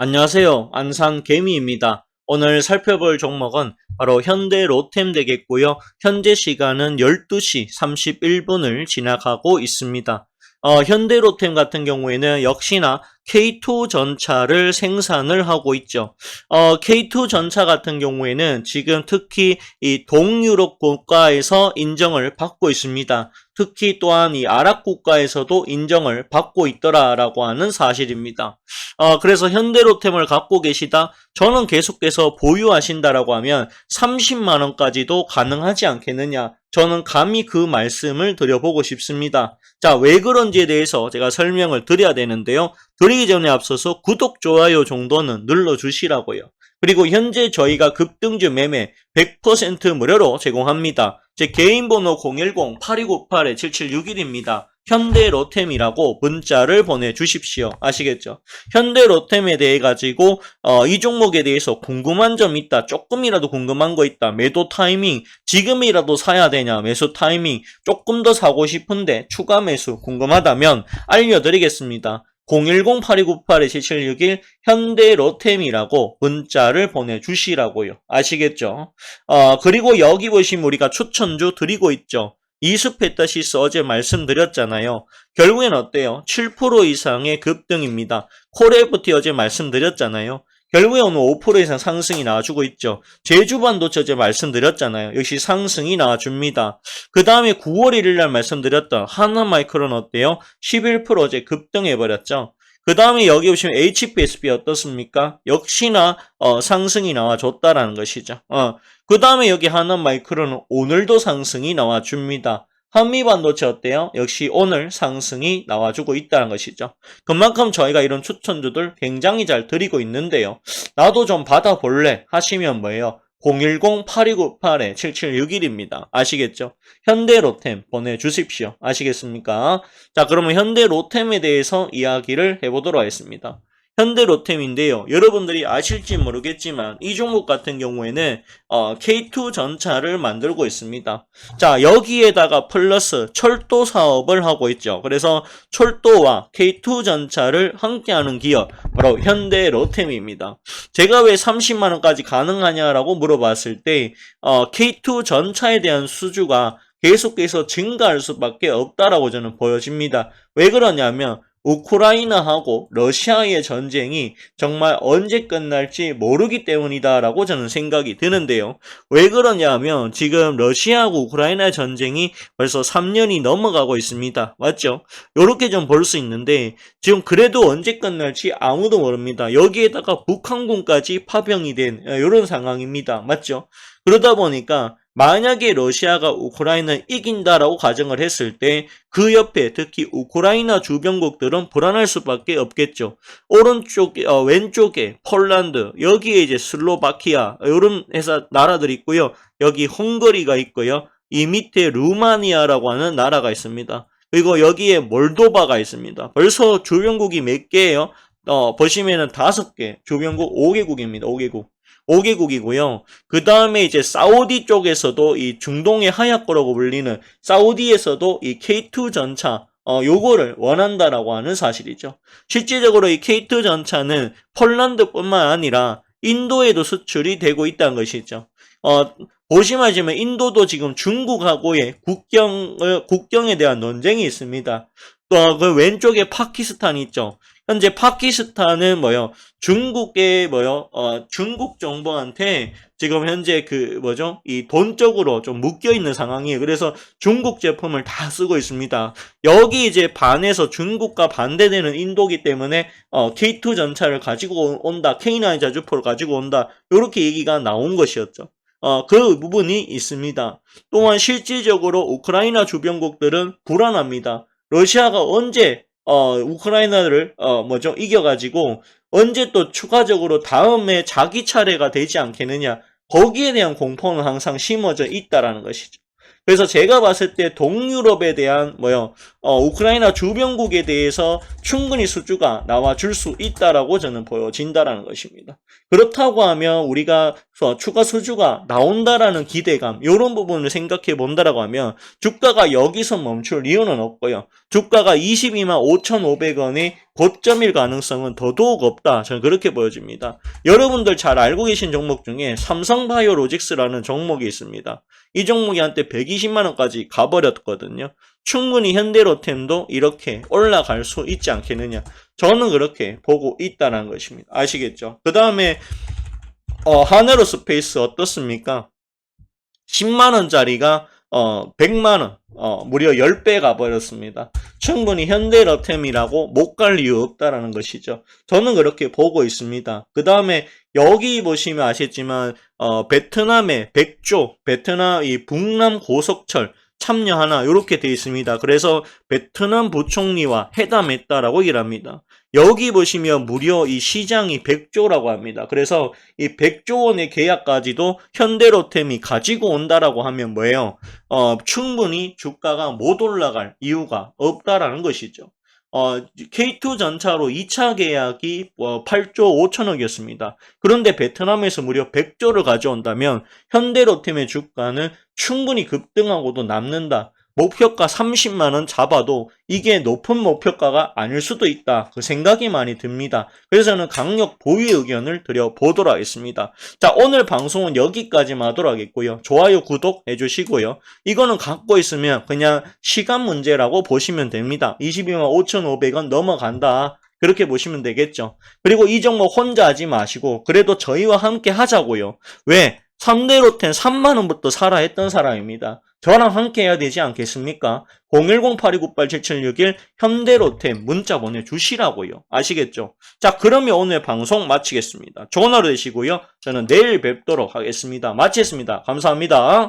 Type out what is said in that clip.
안녕하세요. 안산 개미입니다. 오늘 살펴볼 종목은 바로 현대 로템 되겠고요. 현재 시간은 12시 31분을 지나가고 있습니다. 어, 현대 로템 같은 경우에는 역시나 K2 전차를 생산을 하고 있죠. 어, K2 전차 같은 경우에는 지금 특히 이 동유럽 국가에서 인정을 받고 있습니다. 특히 또한 이 아랍 국가에서도 인정을 받고 있더라라고 하는 사실입니다. 어, 그래서 현대로템을 갖고 계시다. 저는 계속해서 보유하신다라고 하면 30만 원까지도 가능하지 않겠느냐. 저는 감히 그 말씀을 드려보고 싶습니다. 자, 왜 그런지에 대해서 제가 설명을 드려야 되는데요. 드리기 전에 앞서서 구독, 좋아요 정도는 눌러주시라고요. 그리고 현재 저희가 급등주 매매 100% 무료로 제공합니다. 제 개인 번호 010-8298-7761입니다. 현대 로템이라고 문자를 보내주십시오. 아시겠죠? 현대 로템에 대해 가지고 어, 이 종목에 대해서 궁금한 점 있다. 조금이라도 궁금한 거 있다. 매도 타이밍 지금이라도 사야 되냐? 매수 타이밍 조금 더 사고 싶은데 추가 매수 궁금하다면 알려드리겠습니다. 010-8298-7761 현대 로템이라고 문자를 보내주시라고요. 아시겠죠? 어, 그리고 여기 보시면 우리가 추천주 드리고 있죠. 이수페타시스 어제 말씀드렸잖아요. 결국엔 어때요? 7% 이상의 급등입니다. 코레프티 어제 말씀드렸잖아요. 결국에 오늘 5% 이상 상승이 나와주고 있죠. 제주반도체 어제 말씀드렸잖아요. 역시 상승이 나와줍니다. 그 다음에 9월 1일 날 말씀드렸던 하나마이크로는 어때요? 11% 어제 급등해버렸죠. 그 다음에 여기 보시면 HPSB 어떻습니까? 역시나 어, 상승이 나와줬다라는 것이죠. 어, 그 다음에 여기 하나마이크로는 오늘도 상승이 나와줍니다. 한미 반도체 어때요? 역시 오늘 상승이 나와주고 있다는 것이죠. 그만큼 저희가 이런 추천주들 굉장히 잘 드리고 있는데요. 나도 좀 받아볼래 하시면 뭐예요? 010-8298-7761입니다. 아시겠죠? 현대로템 보내주십시오. 아시겠습니까? 자, 그러면 현대로템에 대해서 이야기를 해보도록 하겠습니다. 현대 로템인데요. 여러분들이 아실지 모르겠지만 이 종목 같은 경우에는 어, K2 전차를 만들고 있습니다. 자 여기에다가 플러스 철도 사업을 하고 있죠. 그래서 철도와 K2 전차를 함께하는 기업 바로 현대 로템입니다. 제가 왜 30만 원까지 가능하냐라고 물어봤을 때 어, K2 전차에 대한 수주가 계속해서 증가할 수밖에 없다라고 저는 보여집니다. 왜 그러냐면 우크라이나하고 러시아의 전쟁이 정말 언제 끝날지 모르기 때문이다라고 저는 생각이 드는데요. 왜 그러냐면 지금 러시아하고 우크라이나 전쟁이 벌써 3년이 넘어가고 있습니다. 맞죠? 이렇게 좀 볼 수 있는데 지금 그래도 언제 끝날지 아무도 모릅니다. 여기에다가 북한군까지 파병이 된 이런 상황입니다. 맞죠? 그러다 보니까 만약에 러시아가 우크라이나를 이긴다라고 가정을 했을 때 그 옆에 특히 우크라이나 주변국들은 불안할 수밖에 없겠죠. 오른쪽 어, 왼쪽에 폴란드 여기에 이제 슬로바키아 이런 회사 나라들이 있고요. 여기 헝거리가 있고요. 이 밑에 루마니아라고 하는 나라가 있습니다. 그리고 여기에 몰도바가 있습니다. 벌써 주변국이 몇 개예요? 어, 보시면은 다섯 개, 주변국 5개국입니다. 5개국. 5개국이고요. 그 다음에 이제 사우디 쪽에서도 이 중동의 하약거라고 불리는 사우디에서도 이 K2 전차 어, 요거를 원한다라고 하는 사실이죠. 실질적으로 이 K2 전차는 폴란드뿐만 아니라 인도에도 수출이 되고 있다는 것이죠. 어, 보시면 인도도 지금 중국하고의 국경을, 국경에 대한 논쟁이 있습니다. 또 그 왼쪽에 파키스탄이 있죠. 현재 파키스탄은 뭐요? 중국의 뭐요? 어, 중국 정부한테 지금 현재 그 뭐죠? 이 돈적으로 좀 묶여 있는 상황이에요. 그래서 중국 제품을 다 쓰고 있습니다. 여기 이제 반해서 중국과 반대되는 인도기 때문에 어, K2 전차를 가지고 온다. K9 자주포를 가지고 온다. 이렇게 얘기가 나온 것이었죠. 어, 그 부분이 있습니다. 또한 실질적으로 우크라이나 주변국들은 불안합니다. 러시아가 언제 어, 우크라이나를 어, 뭐죠? 이겨가지고 언제 또 추가적으로 다음에 자기 차례가 되지 않겠느냐. 거기에 대한 공포는 항상 심어져 있다라는 것이죠. 그래서 제가 봤을 때 동유럽에 대한 뭐요 어, 우크라이나 주변국에 대해서 충분히 수주가 나와줄 수 있다라고 저는 보여진다라는 것입니다. 그렇다고 하면 우리가 어, 추가 수주가 나온다라는 기대감 이런 부분을 생각해 본다라고 하면 주가가 여기서 멈출 이유는 없고요. 주가가 22만 5,500원의 고점일 가능성은 더더욱 없다. 저는 그렇게 보여집니다. 여러분들 잘 알고 계신 종목 중에 삼성바이오로직스라는 종목이 있습니다. 이 종목이 한때 120만 원까지 가버렸거든요. 충분히 현대로템도 이렇게 올라갈 수 있지 않겠느냐. 저는 그렇게 보고 있다는 것입니다. 아시겠죠? 그 다음에 어, 하네로 스페이스 어떻습니까? 10만원짜리가 어, 100만원, 어, 무려 10배 가 버렸습니다. 충분히 현대로템이라고 못 갈 이유 없다라는 것이죠. 저는 그렇게 보고 있습니다. 그 다음에 여기 보시면 아시겠지만, 어, 베트남의 백조, 베트남 이 북남 고속철 참여하나, 이렇게 되어 있습니다. 그래서 베트남 부총리와 회담했다라고 얘기를 합니다. 여기 보시면 무려 이 시장이 100조라고 합니다. 그래서 이 100조 원의 계약까지도 현대로템이 가지고 온다라고 하면 뭐예요? 어, 충분히 주가가 못 올라갈 이유가 없다라는 것이죠. 어, K2 전차로 2차 계약이 어, 8조 5천억이었습니다. 그런데 베트남에서 무려 100조를 가져온다면 현대로템의 주가는 충분히 급등하고도 남는다. 목표가 30만원 잡아도 이게 높은 목표가가 아닐 수도 있다. 그 생각이 많이 듭니다. 그래서 저는 강력 보유 의견을 드려보도록 하겠습니다. 자, 오늘 방송은 여기까지만 하도록 하겠고요. 좋아요, 구독 해주시고요. 이거는 갖고 있으면 그냥 시간 문제라고 보시면 됩니다. 22만 5,500원 넘어간다. 그렇게 보시면 되겠죠. 그리고 이 종목 혼자 하지 마시고 그래도 저희와 함께 하자고요. 왜? 3대 로텐 3만원부터 사라 했던 사람입니다. 저랑 함께 해야 되지 않겠습니까? 010-8298-7761 현대로템 문자 보내주시라고요. 아시겠죠? 자, 그러면 오늘 방송 마치겠습니다. 좋은 하루 되시고요. 저는 내일 뵙도록 하겠습니다. 마치겠습니다. 감사합니다.